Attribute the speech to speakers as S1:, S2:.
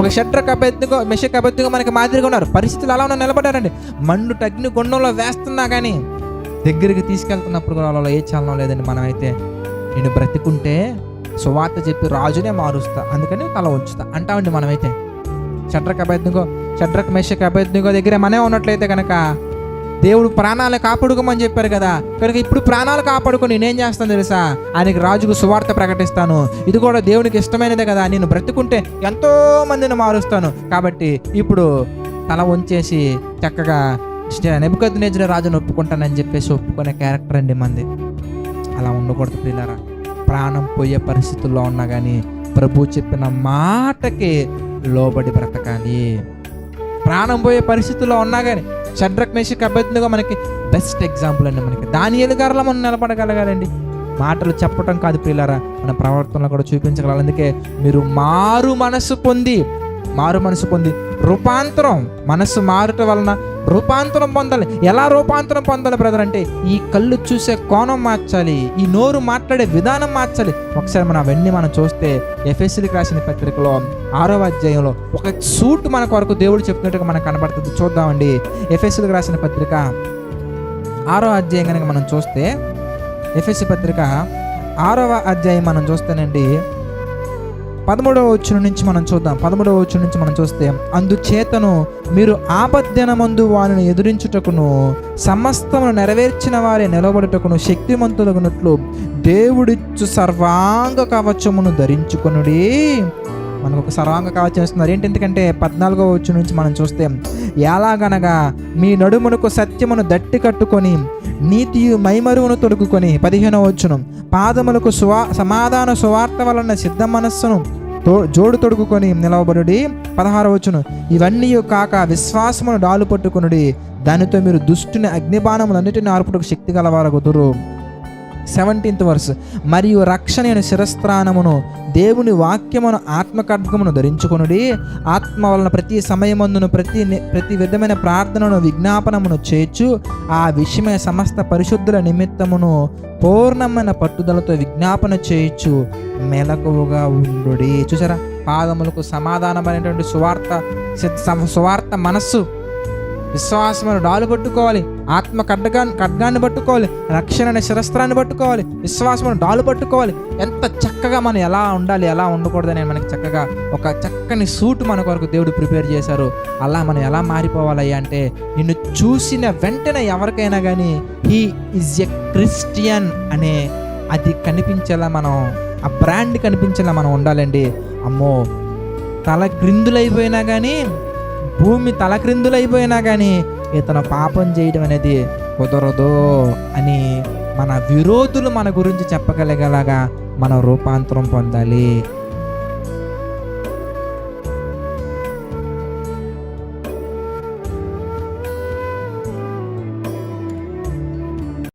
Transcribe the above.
S1: ఒక షట్రక్ అభ్యర్థిగా మెషక్ అభ్యర్థిగా మనకి మాదిరిగా ఉన్నారు. పరిస్థితులు అలా ఉన్న నిలబడ్డారండి. మండు అగ్ని గుండంలో వేస్తున్నా కానీ దగ్గరికి తీసుకెళ్తున్నప్పుడు కూడా వాళ్ళలో ఏ చలనం లేదండి. మనమైతే నేను బ్రతికుంటే సువార్త చెప్పి రాజునే మారుస్తా. అందుకని తల ఉంచుతా అంటామండి మనమైతే. షట్రక్ అభ్యర్థిగో షట్రక్ మెషక్ అభ్యర్థిగో దగ్గర మనమే ఉన్నట్లయితే కనుక దేవుడు ప్రాణాలు కాపాడుకోమని చెప్పారు కదా. కనుక ఇప్పుడు ప్రాణాలు కాపాడుకొని నేనేం చేస్తాను తెలుసా? ఆయనకి రాజుకు సువార్త ప్రకటిస్తాను. ఇది కూడా దేవునికి ఇష్టమైనదే కదా. నేను బ్రతుకుంటే ఎంతో మందిని మారుస్తాను. కాబట్టి ఇప్పుడు తల ఉంచేసి చక్కగా నెబుకద్దు నేర్చిన రాజును ఒప్పుకుంటానని చెప్పేసి ఒప్పుకునే క్యారెక్టర్ అండి మంది. అలా ఉండకూడదు పిల్లరా ప్రాణం పోయే పరిస్థితుల్లో ఉన్నా కానీ ప్రభు చెప్పిన మాటకి లోబడి బ్రతకాలి. ప్రాణం పోయే పరిస్థితుల్లో ఉన్నా కానీ షడ్రక్ మేషక్ అభ్యర్థిగా మనకి బెస్ట్ ఎగ్జాంపుల్ అండి మనకి. దాని ఎదుగారలో మనం నిలబడగలగాలండి. మాటలు చెప్పటం కాదు ప్రియులారా మన ప్రవర్తనలో కూడా చూపించగలగాలి అందుకే మీరు మారు మనసు పొంది మారు మనసు పొంది. రూపాంతరం మనసు మారుట వలన రూపాంతరం పొందాలి. ఎలా రూపాంతరం పొందాలి బ్రదర్ అంటే ఈ కళ్ళు చూసే కోణం మార్చాలి ఈ నోరు మాట్లాడే విధానం మార్చాలి. ఒకసారి మనం అవన్నీ మనం చూస్తే ఎఫ్ఎస్సీలకు రాసిన పత్రికలో ఆరో అధ్యాయంలో ఒక సూట్ మన కొరకు దేవుడు చెప్పినట్టుగా మనకు కనబడుతుంది. చూద్దామండి. ఎఫ్ఎస్సీలకు రాసిన పత్రిక ఆరో అధ్యాయం కనుక మనం చూస్తే ఎఫ్ఎస్సి పత్రిక ఆరవ అధ్యాయం మనం చూస్తేనండి పదమూడవ వచ్చిన నుంచి మనం చూద్దాం. పదమూడవ వచ్చిన నుంచి మనం చూస్తే అందుచేతను మీరు ఆపద్దినమందు వారిని ఎదురించుటకును సమస్తమును నెరవేర్చిన వారే నిలబడుటకును శక్తిమంతులగునట్లు దేవుడిచ్చు సర్వాంగ కవచమును ధరించుకొనుడి. మనకు ఒక సర్వాంగ కవచం ఇస్తున్నారు. ఏంటి? ఎందుకంటే పద్నాలుగో వచ్చి నుంచి మనం చూస్తే ఎలాగనగా మీ నడుమునకు సత్యమును దట్టి కట్టుకొని నీతి మైమరువును తొడుగుకొని పదిహేనో వచ్చును పాదములకు సువా సమాధాన సువార్త వలన సిద్ధ మనస్సును తో జోడు తొడుగుకొని నిలవబడుడి. పదహార వచ్చును ఇవన్నీ కాక విశ్వాసమును డాలు పట్టుకునుడి. దానితో మీరు దుష్టుని అగ్నిబాణములన్నిటిని ఆర్పుటకు శక్తి గలవారగుదురు. సెవెంటీన్త్ వర్స్ మరియు రక్షణ అనే శిరస్త్రానమును దేవుని వాక్యమును ఆత్మకడ్గమును ధరించుకునుడి. ఆత్మ వలన ప్రతి సమయమందును ప్రతి ప్రతి విధమైన ప్రార్థనను విజ్ఞాపనమును చేర్చు. ఆ విషయమై సమస్త పరిశుద్ధుల నిమిత్తమును పూర్ణమైన పట్టుదలతో విజ్ఞాపన చేయొచ్చు మెలకువగా ఉండుడి. చూసారా? పాదములకు సమాధానమైనటువంటి సువార్త సువార్త మనస్సు. విశ్వాసమును డాలు పట్టుకోవాలి. ఆత్మ ఖడ్గా ఖడ్గాన్ని పట్టుకోవాలి. రక్షణ అనే శిరస్త్రాన్ని పట్టుకోవాలి. విశ్వాసమును డాలు పట్టుకోవాలి. ఎంత చక్కగా మనం ఎలా ఉండాలి ఎలా ఉండకూడదని మనకి చక్కగా ఒక చక్కని సూట్ మన కొరకు దేవుడు ప్రిపేర్ చేశారు. అలా మనం ఎలా మారిపోవాలి అంటే నిన్ను చూసిన వెంటనే ఎవరికైనా కానీ హీ ఈజ్ ఎ క్రిస్టియన్ అనే అది కనిపించేలా మనం ఆ బ్రాండ్ కనిపించేలా మనం ఉండాలండి. అమ్మో! తల గ్రిందులైపోయినా కానీ భూమి తలక్రిందులైపోయినా కానీ ఇతను పాపం చేయడం అనేది కుదరదు అని మన విరోధులు మన గురించి చెప్పగలిగేలాగా మనం రూపాంతరం పొందాలి.